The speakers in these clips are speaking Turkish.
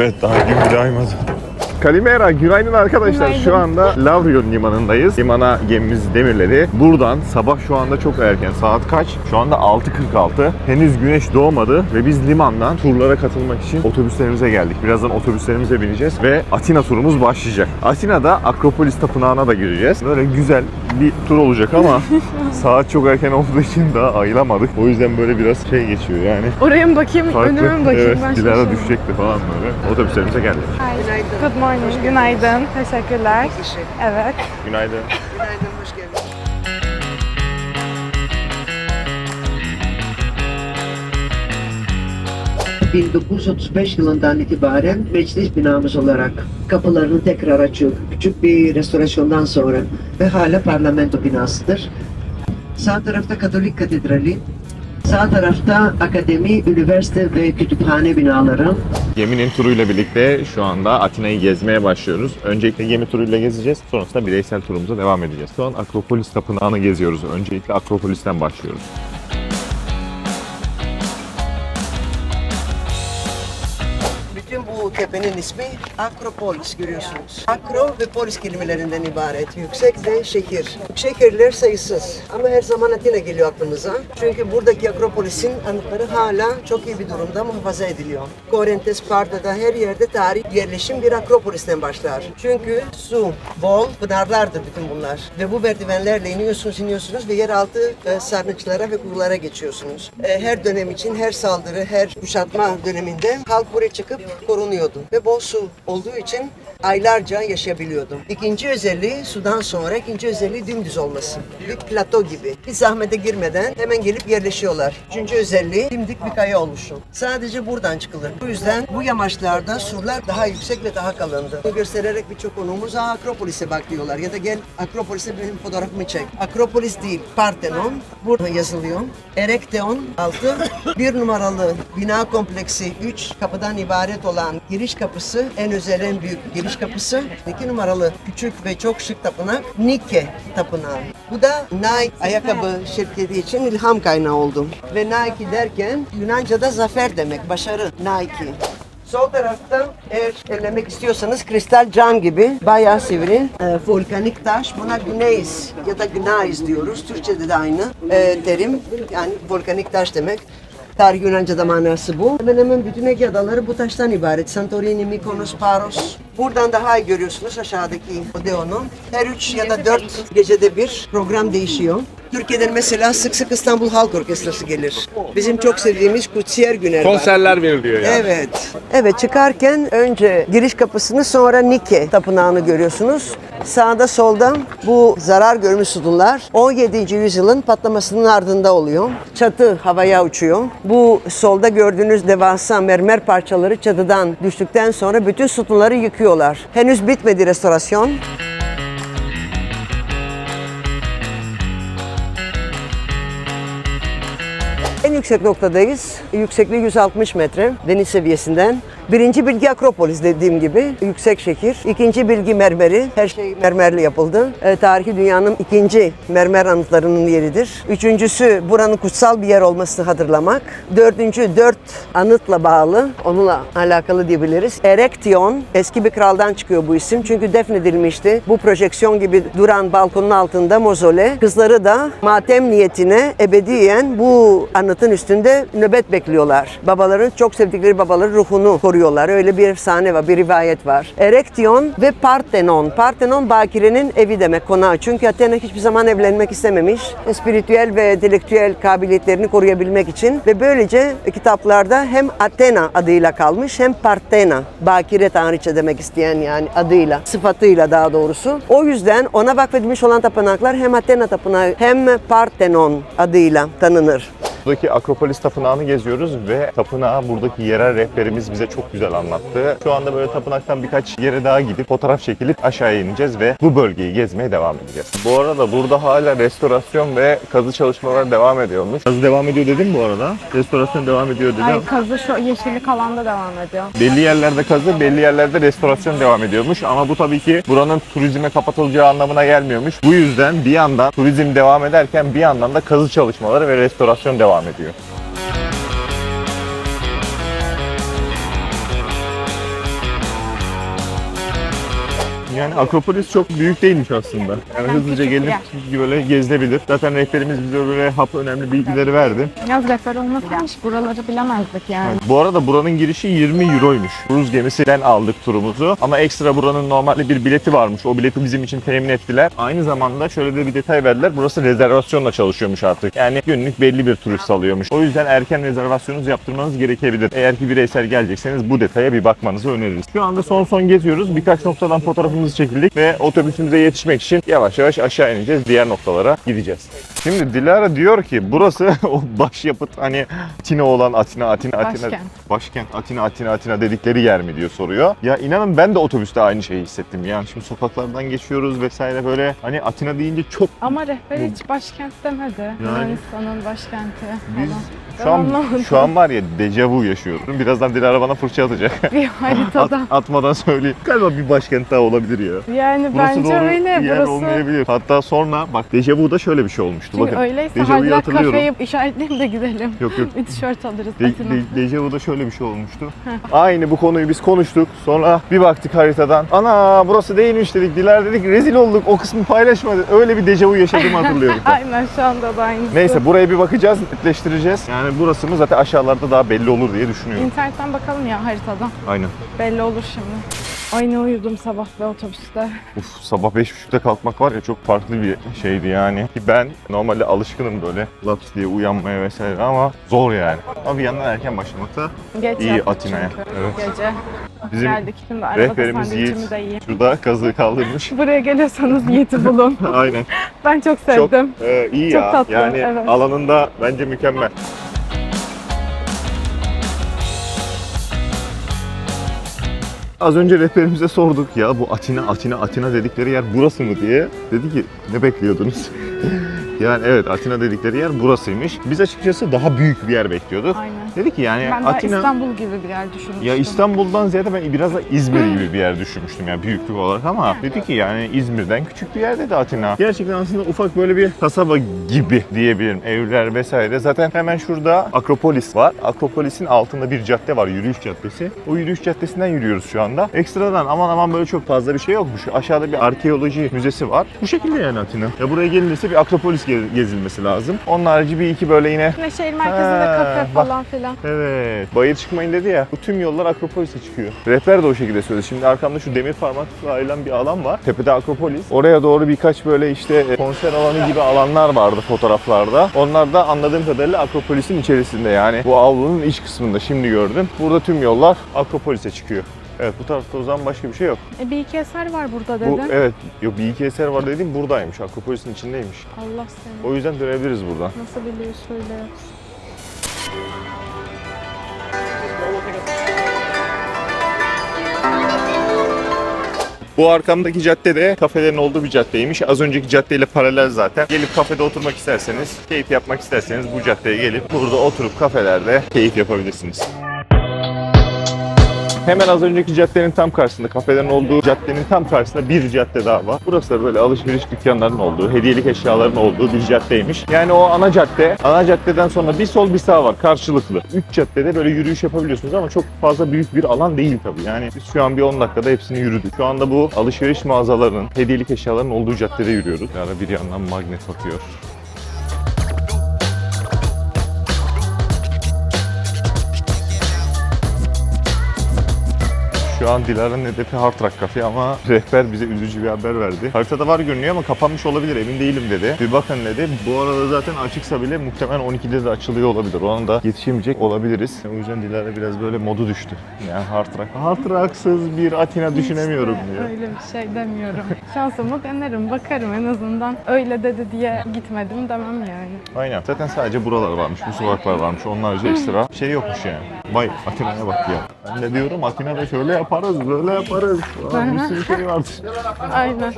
Evet daha gün bile aymadı. Kalimera, günaydın arkadaşlar. Günaydın. Şu anda Lavrion limanındayız. Limana gemimiz demirledi. Buradan sabah şu anda çok erken. Saat kaç? Şu anda 6.46. Henüz güneş doğmadı ve biz limandan turlara katılmak için otobüslerimize geldik. Birazdan otobüslerimize bineceğiz ve Atina turumuz başlayacak. Atina'da Akropolis Tapınağı'na da gireceğiz. Böyle güzel bir tur olacak ama saat çok erken olduğu için daha ayılamadık. O yüzden böyle biraz şey geçiyor yani. Oraya mı bakayım, Farklı. önüme mi bakayım? Evet, ben şaşırdım. düşecekti falan böyle. Otobüslerimize geldik. Hi. Good morning. Günaydın. Teşekkürler. Evet. Günaydın. Günaydın, hoş geldin. ...1935 yılından itibaren meclis binamız olarak kapılarını tekrar açıyor. Küçük bir restorasyondan sonra ve hala parlamento binasıdır. Sağ tarafta Katolik Katedrali, sağ tarafta akademi, üniversite ve kütüphane binaları. Geminin turuyla birlikte şu anda Atina'yı gezmeye başlıyoruz. Öncelikle gemi turuyla gezeceğiz. Sonrasında bireysel turumuza devam edeceğiz. Şu an Akropolis Tapınağı'nı geziyoruz. Öncelikle Akropolis'ten başlıyoruz. Tepenin ismi Akropolis görüyorsunuz. Akro ve polis kelimelerinden ibaret. Yüksek ve şehir. Şehirler sayısız. Ama her zaman Atina geliyor aklımıza. Çünkü buradaki Akropolis'in anıtları hala çok iyi bir durumda muhafaza ediliyor. Korinthe, Sparta'da her yerde tarih yerleşim bir Akropolis'ten başlar. Çünkü su, bol, pınarlardır bütün bunlar. Ve bu merdivenlerle iniyorsunuz, iniyorsunuz ve yeraltı e, sarnıçlara ve kuyulara geçiyorsunuz. E, her dönem için, her saldırı, her kuşatma döneminde halk buraya çıkıp korunuyordu. Ve bol su olduğu için aylarca yaşayabiliyordu. İkinci özelliği sudan sonra ikinci özelliği dümdüz olması. Bir plato gibi. Hiç zahmete girmeden hemen gelip yerleşiyorlar. Üçüncü özelliği dimdik bir kaya oluşu. Sadece buradan çıkılır. Bu yüzden bu yamaçlarda surlar daha yüksek ve daha kalındı. Bunu göstererek birçok konuğumuz "Aa, Akropolis'e bak diyorlar. Ya da gel Akropolis'e benim fotoğrafımı çek. Akropolis değil, Parthenon. Burada yazılıyor. Erekteon 6. Bir numaralı bina kompleksi 3 kapıdan ibaret olan giriş kapısı en özel en büyük giriş kapısı. İki numaralı küçük ve çok şık tapınak Nike tapınağı. Bu da Nike ayakkabı şirketi için ilham kaynağı oldu. Ve Nike derken Yunanca'da zafer demek, başarı Nike. Sol tarafta eğer ellemek istiyorsanız kristal cam gibi bayağı sivri e, volkanik taş. Buna gneis ya da gnais diyoruz. Türkçe'de de aynı e, terim. Yani volkanik taş demek. Tarih Yunanca'da manası bu. Hemen hemen bütün Ege adaları bu taştan ibaret. Santorini, Mykonos, Paros. Buradan daha iyi görüyorsunuz aşağıdaki Odeon'u. Her üç ya da dört gecede bir program değişiyor. Türkiye'den mesela sık sık İstanbul Halk Orkestrası gelir. Bizim çok sevdiğimiz Kutsiyer Güner var. Konserler veriliyor yani. Evet. Evet çıkarken önce giriş kapısını sonra Nike tapınağını görüyorsunuz. Sağda solda bu zarar görmüş sütunlar 17. yüzyılın patlamasının ardında oluyor. Çatı havaya uçuyor. Bu solda gördüğünüz devasa mermer parçaları çatıdan düştükten sonra bütün sütunları yıkıyorlar. Henüz bitmedi restorasyon. En yüksek noktadayız. Yüksekliği 160 metre deniz seviyesinden. Birinci bilgi Akropolis dediğim gibi yüksek şehir. İkinci bilgi mermeri. Her şey mermerle yapıldı. E, tarihi dünyanın ikinci mermer anıtlarının yeridir. Üçüncüsü buranın kutsal bir yer olmasını hatırlamak. Dördüncü dört anıtla bağlı. Onunla alakalı diyebiliriz. Erektion eski bir kraldan çıkıyor bu isim. Çünkü defnedilmişti. Bu projeksiyon gibi duran balkonun altında mozole. Kızları da matem niyetine ebediyen bu anıtın üstünde nöbet bekliyorlar. Babaların çok sevdikleri babaların ruhunu koruyorlar. Öyle bir efsane var, bir rivayet var. Erektion ve Parthenon. Parthenon Bakire'nin evi demek konağı. Çünkü Athena hiçbir zaman evlenmek istememiş. Spiritüel ve entelektüel kabiliyetlerini koruyabilmek için ve böylece kitaplarda hem Athena adıyla kalmış hem Parthena. Bakire tanrıça demek isteyen yani adıyla, sıfatıyla daha doğrusu. O yüzden ona vakfedilmiş olan tapınaklar hem Athena tapınağı hem Parthenon adıyla tanınır. Buradaki Akropolis Tapınağı'nı geziyoruz ve tapınağı buradaki yerel rehberimiz bize çok güzel anlattı. Şu anda böyle tapınaktan birkaç yere daha gidip fotoğraf çekilip aşağıya ineceğiz ve bu bölgeyi gezmeye devam edeceğiz. Bu arada burada hala restorasyon ve kazı çalışmaları devam ediyormuş. Kazı devam ediyor dedim bu arada. Restorasyon devam ediyor dedim. Ay kazı şu yeşillik alanda devam ediyor. Belli yerlerde kazı, belli yerlerde restorasyon devam ediyormuş. Ama bu tabii ki buranın turizme kapatılacağı anlamına gelmiyormuş. Bu yüzden bir yandan turizm devam ederken bir yandan da kazı çalışmaları ve restorasyon devam ediyor. Yani Akropolis çok büyük değilmiş aslında. Yani Ben hızlıca gelip böyle gezilebilir. Zaten rehberimiz bize böyle hap önemli bilgileri verdi. Yaz rehber olmasaymış buraları bilemezdik yani. Bu arada buranın girişi 20 euroymuş. Kruz gemisinden aldık turumuzu. Ama ekstra buranın normalde bir bileti varmış. O bileti bizim için temin ettiler. Aynı zamanda şöyle de bir detay verdiler. Burası rezervasyonla çalışıyormuş artık. Yani günlük belli bir turist alıyormuş. O yüzden erken rezervasyonunuzu yaptırmanız gerekebilir. Eğer ki bireysel gelecekseniz bu detaya bir bakmanızı öneririz. Şu anda son son geziyoruz. Birkaç noktadan fotoğrafımızı çekildik ve otobüsümüze yetişmek için yavaş yavaş aşağı ineceğiz. Diğer noktalara gideceğiz. Şimdi Dilara diyor ki burası o başyapıt hani Atina olan Atina Atina Atina Başkent. başkent Atina Atina Atina dedikleri yer mi diye soruyor. Ya inanın ben de otobüste aynı şeyi hissettim. Yani şimdi sokaklardan geçiyoruz vesaire böyle hani Atina deyince çok Ama rehber hiç başkent demedi. Yunanistan'ın başkenti biz falan. şu an anlamadım. şu an var ya dejavu yaşıyorum. Birazdan Dilara bana fırça atacak. Bir At, atmadan söyleyeyim. Galiba bir başkent daha olabilir ya. Yani Burası bence doğru öyle. bir yer Burası olmayabilir. Hatta sonra bak dejavuda şöyle bir şey olmuştu. Çünkü Bakın. öyleyse hatırlıyorum. kafeyi işaretleyeyim de gidelim. Yok yok. Bir tişört alırız. De, de, Dejavu'da şöyle bir şey olmuştu. Aynı bu konuyu biz konuştuk. Sonra bir baktık haritadan. Ana burası değilmiş dedik. Diler dedik rezil olduk. O kısmı paylaşmadı. Öyle bir dejavu yaşadığımı hatırlıyorum. Aynen şu anda da aynısı. Neyse buraya bir bakacağız, netleştireceğiz. Yani burası mı zaten aşağılarda daha belli olur diye düşünüyorum. İnternetten bakalım ya haritadan. Aynen. Belli olur şimdi. Ay ne uyudum sabah be otobüste. Uf sabah 5.30'da kalkmak var ya çok farklı bir şeydi yani. Ki ben normalde alışkınım böyle laps diye uyanmaya vesaire ama zor yani. Ama bir yandan erken başlamak da Geç İyi yaptık Atina'ya, çünkü. evet. Gece. bizim Geldik şimdi arabada rehberimiz Yiğit sandviçimi de yiyeyim. şurada kazığı kaldırmış. Buraya geliyorsanız Yiğit'i bulun. Aynen. ben çok Çok sevdim. e, iyi Çok ya. tatlı, yani evet. alanında bence mükemmel. Az önce rehberimize sorduk ya bu Atina Atina Atina dedikleri yer burası mı diye. Dedi ki ne bekliyordunuz? yani evet Atina dedikleri yer burasıymış. Biz açıkçası daha büyük bir yer bekliyorduk. Aynen. Dedi ki yani ben daha Atina İstanbul gibi bir yer düşünmüştüm. ya İstanbul'dan ziyade ben biraz da İzmir gibi bir yer düşünmüştüm yani büyüklük olarak ama dedi ki yani İzmir'den küçük bir yer dedi Atina. Gerçekten aslında ufak böyle bir kasaba gibi diyebilirim. Evler vesaire. Zaten hemen şurada Akropolis var. Akropolis'in altında bir cadde var, yürüyüş caddesi. O yürüyüş caddesinden yürüyoruz şu anda. Ekstradan aman aman böyle çok fazla bir şey yokmuş. Aşağıda bir arkeoloji müzesi var. Bu şekilde yani Atina. Ya buraya gelinirse bir Akropolis ge- gezilmesi lazım. Onun harici bir iki böyle yine Yine şehir merkezinde kafe falan filan. Evet. Bayır çıkmayın dedi ya. Bu tüm yollar Akropolis'e çıkıyor. Rehber de o şekilde söyledi. Şimdi arkamda şu demir parmaklıkla ayrılan bir alan var. Tepede Akropolis. Oraya doğru birkaç böyle işte e, konser alanı gibi alanlar vardı fotoğraflarda. Onlar da anladığım kadarıyla Akropolis'in içerisinde yani. Bu avlunun iç kısmında şimdi gördüm. Burada tüm yollar Akropolis'e çıkıyor. Evet bu tarafta o zaman başka bir şey yok. E, bir iki eser var burada Bu dedin. evet yok bir iki eser var dediğim buradaymış. Akropolis'in içindeymiş. Allah seni. O yüzden dönebiliriz buradan. Nasıl biliyor söyle. Bu arkamdaki cadde de kafelerin olduğu bir caddeymiş. Az önceki caddeyle paralel zaten. Gelip kafede oturmak isterseniz, keyif yapmak isterseniz bu caddeye gelip burada oturup kafelerde keyif yapabilirsiniz. Hemen az önceki caddenin tam karşısında, kafelerin olduğu caddenin tam karşısında bir cadde daha var. Burası da böyle alışveriş dükkanlarının olduğu, hediyelik eşyaların olduğu bir caddeymiş. Yani o ana cadde, ana caddeden sonra bir sol bir sağ var karşılıklı. Üç caddede böyle yürüyüş yapabiliyorsunuz ama çok fazla büyük bir alan değil tabii. Yani biz şu an bir 10 dakikada hepsini yürüdük. Şu anda bu alışveriş mağazalarının, hediyelik eşyaların olduğu caddede yürüyoruz. Yani bir yandan magnet atıyor. Şu an Dilara'nın hedefi Hard Rock Cafe ama rehber bize üzücü bir haber verdi. Haritada var görünüyor ama kapanmış olabilir emin değilim dedi. Bir bakın dedi. Bu arada zaten açıksa bile muhtemelen 12'de de açılıyor olabilir. Ona da yetişemeyecek olabiliriz. O yüzden Dilara biraz böyle modu düştü. Yani Hard Rock. Hard Rock'sız bir Atina düşünemiyorum İşte diyor. Öyle bir şey demiyorum. Şansımı denerim, bakarım en azından. Öyle dedi diye gitmedim demem yani. Aynen. Zaten sadece buralar varmış, bu sokaklar varmış. Onlarca ekstra şey yokmuş yani. Vay Atina'ya bak ya. Ben de diyorum Atina'da şöyle yaparız, böyle yaparız. Aa, bir sürü şey vardır. Aynen.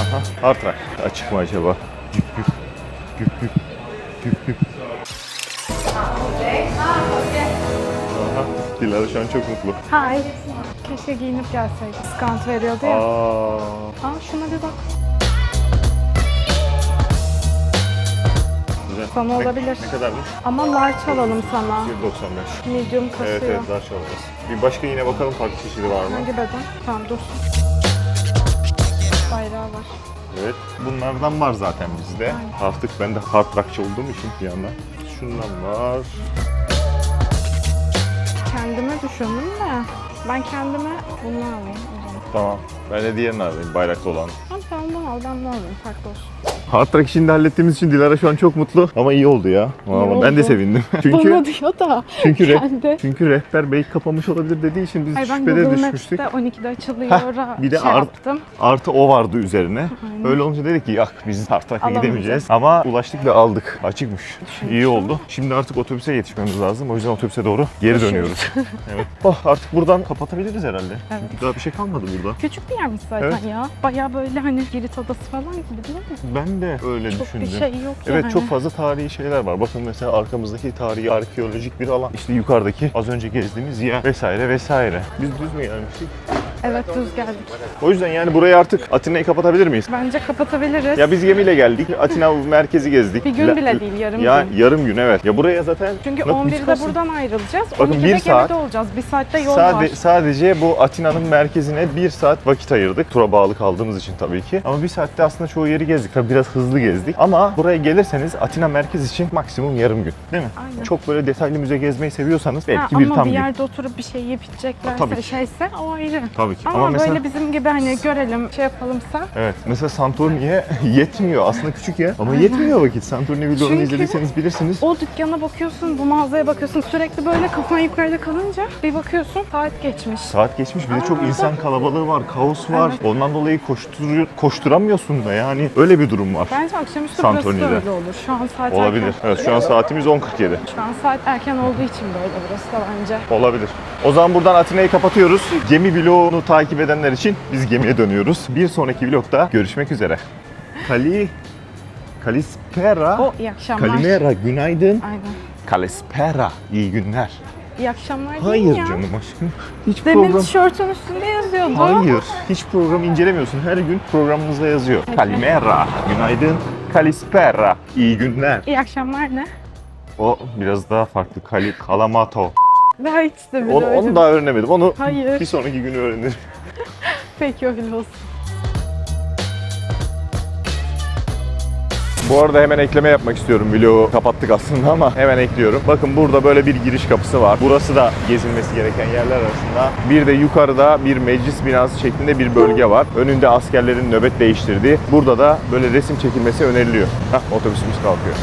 Aha, hard rock. Açık mı acaba? Güp güp. Güp güp. Güp güp. Aha, Dilara şu an çok mutlu. Hi. Keşke giyinip gelseydi. Skant veriyordu ya. Aa. Aa şuna bir bak. Güzel. Sana olabilir. Ne kadarmış? Ama large alalım sana. 195. Medium kasıyor. Evet evet large alacağız. Bir başka yine bakalım farklı çeşidi var mı? Hangi beden? Tamam dur. Bayrağı var. Evet. Bunlardan var zaten bizde. Aynen. Artık ben de hard rockçı olduğum için bir yandan. Şundan var. Kendime düşündüm de ben kendime bunu alayım. Tamam. Ben de diğerini alayım bayraklı olan. Tamam sen bunu al ben bunu alayım farklı olsun. Hard rock işini de hallettiğimiz için Dilara şu an çok mutlu. Ama iyi oldu ya. Vallahi ben de oldu. sevindim. çünkü Bana diyor da çünkü re- kendi. çünkü rehber bey kapamış olabilir dediği için biz Ay ben şüphede Google düşmüştük. Maps'te 12'de açılıyor. Bir de şey art- yaptım. Artı o vardı üzerine. Aynen. Öyle olunca dedik ki yak biz hard Alamayacağız. gidemeyeceğiz. Ama ulaştık ve aldık. Açıkmış. İyi oldu. Şimdi artık otobüse yetişmemiz lazım. O yüzden otobüse doğru geri dönüyoruz. evet. Oh, artık buradan kapatabiliriz herhalde. Evet. Daha bir şey kalmadı burada. Küçük bir yermiş zaten Evet. ya. Baya böyle hani Girit Adası falan gibi değil mi? Ben de öyle Çok düşündüm. bir şey yok Evet yani. çok fazla tarihi şeyler var. Bakın mesela arkamızdaki tarihi arkeolojik bir alan. İşte yukarıdaki az önce gezdiğimiz yer vesaire vesaire. Biz düz mü gelmiştik? Evet düz geldik. O yüzden yani burayı artık Atina'yı kapatabilir miyiz? Bence kapatabiliriz. Ya biz gemiyle geldik. Atina merkezi gezdik. Bir gün bile değil, yarım ya, gün. yarım gün evet. Ya buraya zaten Çünkü Nasıl 11'de çıkarsın? buradan ayrılacağız. Bakın 12'de bir gemide saat- olacağız. Bir saatte yol Sade- var. sadece bu Atina'nın merkezine bir saat vakit ayırdık. Tura bağlı kaldığımız için tabii ki. Ama bir saatte aslında çoğu yeri gezdik. Tabii biraz hızlı gezdik. Ama buraya gelirseniz Atina merkez için maksimum yarım gün. Değil mi? Aynen. Çok böyle detaylı müze gezmeyi seviyorsanız belki Ha, bir ama tam bir gün. yerde oturup bir şey yiyip içeceklerse Tabii şeyse o ayrı. Tabii ki. Ama, Ama mesela- böyle bizim gibi hani görelim, şey yapalımsa Evet. Mesela Santorini'ye yetmiyor. Aslında küçük yer ama yetmiyor vakit. Santorini videolarını Çünkü- izlediyseniz bilirsiniz. o dükkana bakıyorsun, bu mağazaya bakıyorsun. Sürekli böyle kafan yukarıda kalınca bir bakıyorsun saat geçmiş. Saat geçmiş bir de çok insan kalabalığı var, kaos var. Evet. Ondan dolayı koştur koşturamıyorsun da yani öyle bir durum var. Bence akşamüstü burası da öyle olur. Şu an saat Olabilir. erken. Evet şu an saatimiz 10.47. Şu an saat erken olduğu için böyle burası da bence. Olabilir. O zaman buradan Atina'yı kapatıyoruz. Gemi vlogunu takip edenler için biz gemiye dönüyoruz. Bir sonraki vlogda görüşmek üzere. Kali... Kalispera. O iyi akşamlar. Kalimera günaydın. Aynen. Kalispera iyi günler. İyi akşamlar değil Hayır ya? canım aşkım. Hiç Demin program... tişörtün üstünde yazıyordu. Hayır. Hiç program incelemiyorsun. Her gün programımızda yazıyor. Kalimera. Günaydın. Kalispera. iyi günler. İyi akşamlar ne? O biraz daha farklı. Kali, kalamato. Daha hiç de Onu, onu daha öğrenemedim. Onu Hayır. bir sonraki gün öğrenirim. Peki öyle olsun. Bu arada hemen ekleme yapmak istiyorum. Vlogu kapattık aslında ama hemen ekliyorum. Bakın burada böyle bir giriş kapısı var. Burası da gezilmesi gereken yerler arasında. Bir de yukarıda bir meclis binası şeklinde bir bölge var. Önünde askerlerin nöbet değiştirdiği. Burada da böyle resim çekilmesi öneriliyor. Hah otobüsümüz kalkıyor.